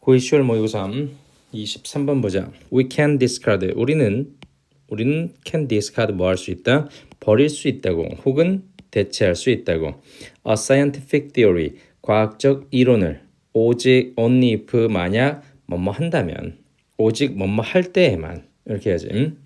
고이슈얼 모의고사 23번 보자. We can discard. 우리는 우리는 can discard 뭐 할 수 있다? 버릴 수 있다고 혹은 대체할 수 있다고. A scientific theory. 과학적 이론을 오직 only if 만약 뭐뭐 한다면 오직 뭐뭐 할 때에만 이렇게 해야지. 음?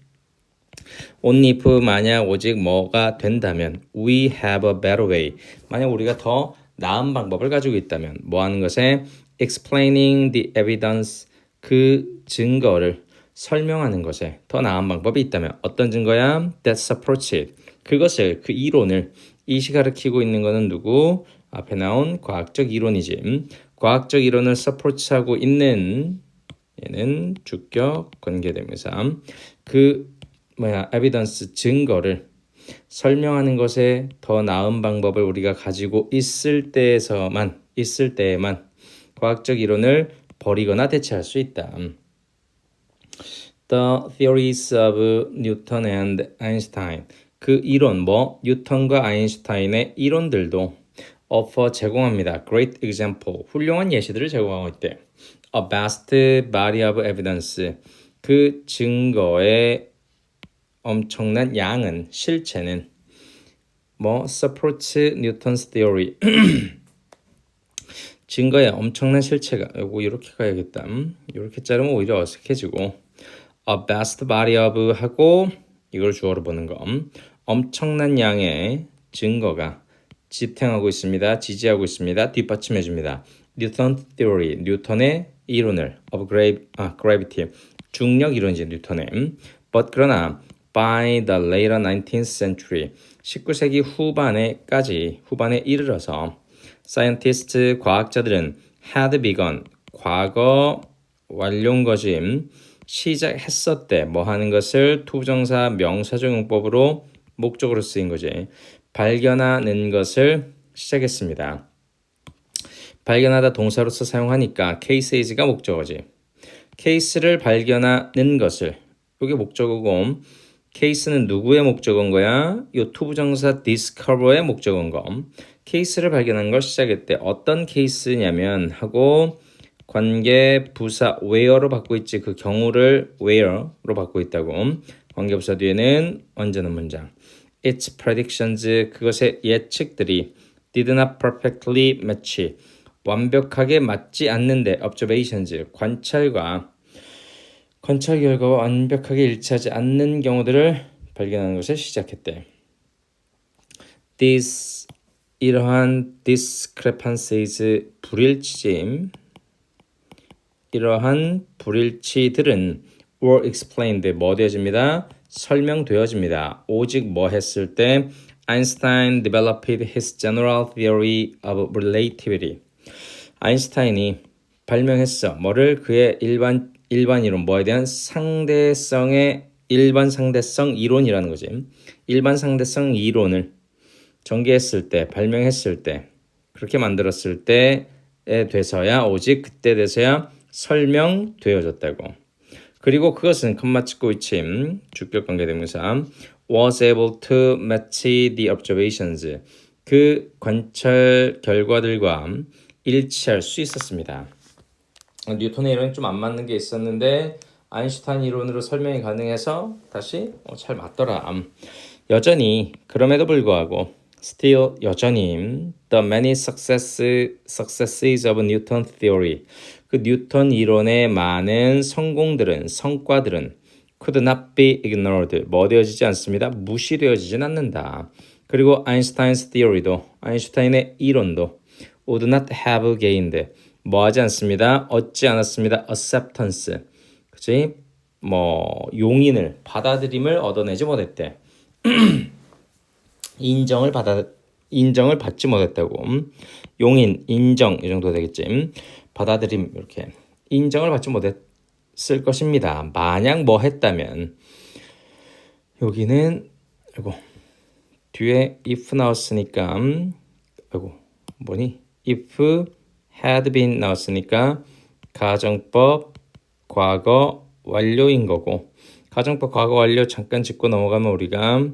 only if 만약 오직 뭐가 된다면 we have a better way. 만약 우리가 더 나은 방법을 가지고 있다면 뭐 하는 것에 explaining the evidence 그 증거를 설명하는 것에 더 나은 방법이 있다면 어떤 증거야? That supports it. 그것을 그 이론을 이시 가르치고 있는 것은 누구? 앞에 나온 과학적 이론이지. 음? 과학적 이론을 support하고 있는 얘는 주격 관계대명사. 그 뭐야 evidence 증거를 설명하는 것에 더 나은 방법을 우리가 가지고 있을 때에서만 있을 때에만 과학적 이론을 버리거나 대체할 수 있다. The theories of Newton and Einstein 그 이론 뭐 뉴턴과 아인슈타인의 이론들도 offer 제공합니다. Great example 훌륭한 예시들을 제공하고 있대. A vast body of evidence 그 증거의 엄청난 양은 실체는 뭐 supports Newton's theory 증거의 엄청난 실체가 요거 이렇게 가야겠다. 음? 이렇게 자르면 오히려 어색해지고 a vast body of 하고 이걸 주어로 보는 거 음? 엄청난 양의 증거가 지탱하고 있습니다. 지지하고 있습니다. 뒷받침해 줍니다. 뉴턴 theory 뉴턴의 이론을 of gra 아, gravity 중력 이론이지 뉴턴의 음? but 그러나 by the later 19th century 19세기 후반에까지 후반에 이르러서 scientists 과학자들은 had begun 과거 완료인 것임 시작했었대 뭐 하는 것을 투부정사 명사적 용법으로 목적으로 쓰인 거지 발견하는 것을 시작했습니다. 발견하다 동사로서 사용하니까 is가 목적어지. 케이스를 발견하는 것을 이게 목적어고 케이스는 누구의 목적어인 거야? 요 투부정사 discover의 목적어인 거. 케이스를 발견한 걸 시작했대. 어떤 케이스냐면 하고 관계 부사 where로 받고 있지. 그 경우를 where로 받고 있다고. 관계 부사 뒤에는 언제는 문장. Its predictions 그것의 예측들이 did not perfectly match 완벽하게 맞지 않는데 observations 관찰과 관찰 결과와 완벽하게 일치하지 않는 경우들을 발견하는 것을 시작했대. This 이러한 discrepancies 불일치임 이러한 불일치들은 were explained 뭐 되어집니다. 설명되어집니다. 오직 뭐 했을 때 Einstein developed his general theory of relativity. 아인슈타인이 발명했어. 뭐를 그의 일반 일반 이론 뭐에 대한 상대성의 일반 상대성 이론이라는 거지. 일반 상대성 이론을 전개했을 때, 발명했을 때, 그렇게 만들었을 때에 돼서야 오직 그때 돼서야 설명되어졌다고. 그리고 그것은 컴마 찍고 있침 주격 관계 대명사 was able to match the observations 그 관찰 결과들과 일치할 수 있었습니다. 뉴턴의 이론이 좀 안 맞는 게 있었는데 아인슈타인 이론으로 설명이 가능해서 다시 어, 잘 맞더라. 여전히 그럼에도 불구하고 still 여전히 the many success, successes of Newton theory 그 뉴턴 이론의 많은 성공들은 성과들은 could not be ignored 뭐 되어지지 않습니다. 무시되어지진 않는다. 그리고 아인슈타인's theory도 아인슈타인의 이론도 would not have gained 뭐 하지 않습니다. 얻지 않았습니다. acceptance 그치? 뭐 용인을 받아들임을 얻어내지 못했대. 인정을 받아 인정을 받지 못했다고. 용인 인정 이 정도 되겠지. 받아들임 이렇게. 인정을 받지 못했을 것입니다. 만약 뭐 했다면 여기는 아이고 뒤에 if 나왔으니까 아이고 뭐니? if had been 나왔으니까 가정법 과거 완료인 거고. 가정법 과거 완료 잠깐 짚고 넘어가면 우리가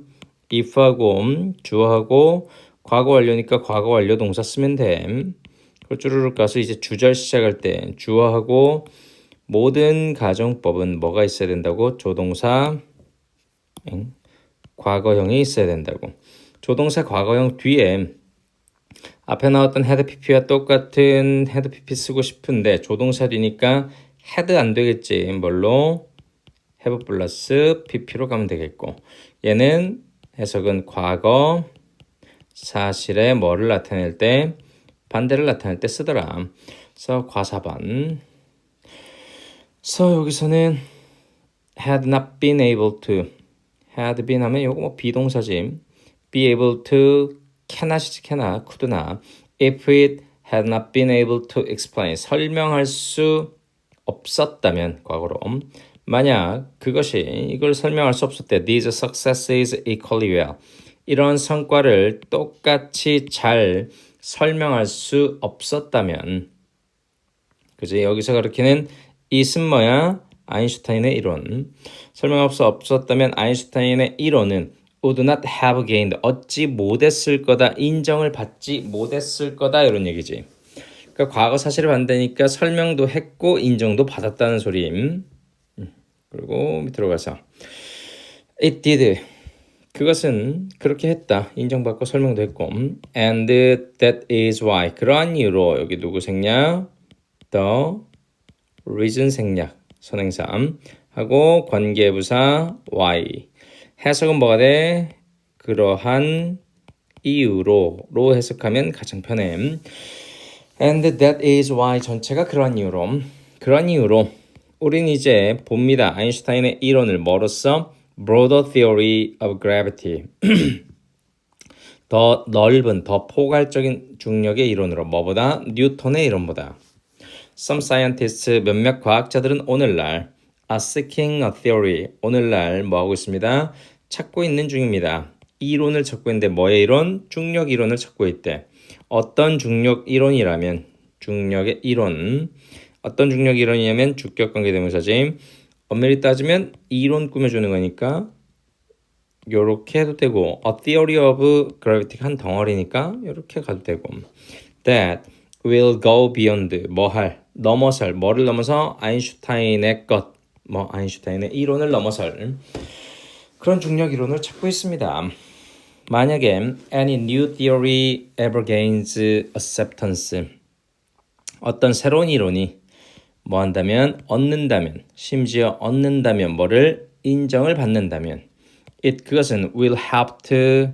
if하고 주어하고 과거 완료니까 과거 완료 동사 쓰면 돼. 그걸 쭈르륵 가서 이제 주절 시작할 때 주어하고 모든 가정법은 뭐가 있어야 된다고? 조동사 응? 과거형이 있어야 된다고. 조동사 과거형 뒤에 앞에 나왔던 헤드 PP와 똑같은 헤드 PP 쓰고 싶은데 조동사 뒤니까 헤드 안 되겠지. 뭘로? have 플러스 PP로 가면 되겠고 얘는 해석은 과거 사실의 뭐를 나타낼 때 반대를 나타낼 때 쓰더라. 그래서 과사반. 그래서 여기서는 had not been able to had been 하면 요거 뭐 비동사지. be able to cannot이지 cannot could나 if it had not been able to explain 설명할 수 없었다면 과거로 만약 그것이 이걸 설명할 수 없을 때 these successes equally well. 이런 성과를 똑같이 잘 설명할 수 없었다면 그지? 여기서 가르치는 이은 뭐야 아인슈타인의 이론. 설명할 수 없었다면 아인슈타인의 이론은 would not have gained 얻지 못했을 거다 인정을 받지 못했을 거다 이런 얘기지. 그러니까 과거 사실을 반대니까 설명도 했고 인정도 받았다는 소리 그리고 밑으로 가서 it did. 그것은 그렇게 했다. 인정받고 설명도 했고. And that is why. 그러한 이유로 여기 누구 생략? The reason 생략. 선행사 하고 관계부사 why 해석은 뭐가 돼? 그러한 이유로로 해석하면 가장 편해. And that is why 전체가 그러한 이유로. 그러한 이유로 우린 이제 봅니다. 아인슈타인의 이론을 뭐로써 broader theory of gravity 더 넓은 더 포괄적인 중력의 이론으로 뭐보다 뉴턴의 이론보다 Some scientists 몇몇 과학자들은 오늘날 are seeking a theory 오늘날 뭐 하고 있습니다. 찾고 있는 중입니다. 이론을 찾고 있는데 뭐의 이론? 중력 이론을 찾고 있대. 어떤 중력 이론이라면 중력의 이론 어떤 중력 이론이냐면 주격 관계 대명사지. 엄밀히 따지면 이론 꾸며주는 거니까 요렇게 해도 되고 a theory of gravity 한 덩어리니까 요렇게 가도 되고 that will go beyond 뭐할 넘어설 뭐를 넘어서 아인슈타인의 것 뭐 아인슈타인의 이론을 넘어설 그런 중력 이론을 찾고 있습니다. 만약에 any new theory ever gains acceptance 어떤 새로운 이론이 뭐 한다면 얻는다면 심지어 얻는다면 뭐를 인정을 받는다면 it 그것은 will have to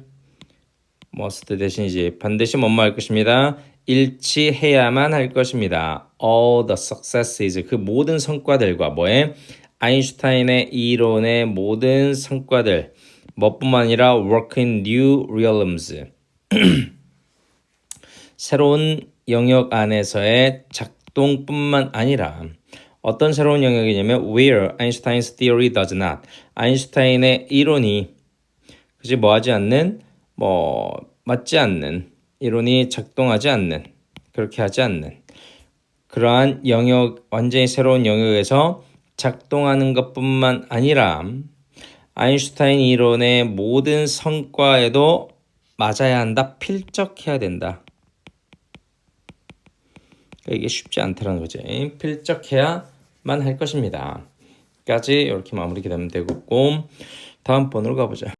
must 대신이지 반드시 뭐뭐 할 것입니다. 일치해야만 할 것입니다. All the successes 그 모든 성과들과 뭐에 아인슈타인의 이론의 모든 성과들 뭐뿐만 아니라 work in new realms 새로운 영역 안에서의 작 동뿐만 아니라 어떤 새로운 영역이냐면 where Einstein's theory does not. 아인슈타인의 이론이 그지 뭐하지 않는 뭐 맞지 않는 이론이 작동하지 않는 그렇게 하지 않는 그러한 영역 완전히 새로운 영역에서 작동하는 것뿐만 아니라 아인슈타인 이론의 모든 성과에도 맞아야 한다 필적해야 된다 그러니까 이게 쉽지 않다는 거지. 필적해야만 할 것입니다. 까지 이렇게 마무리 되면 되고 다음 번으로 가보자.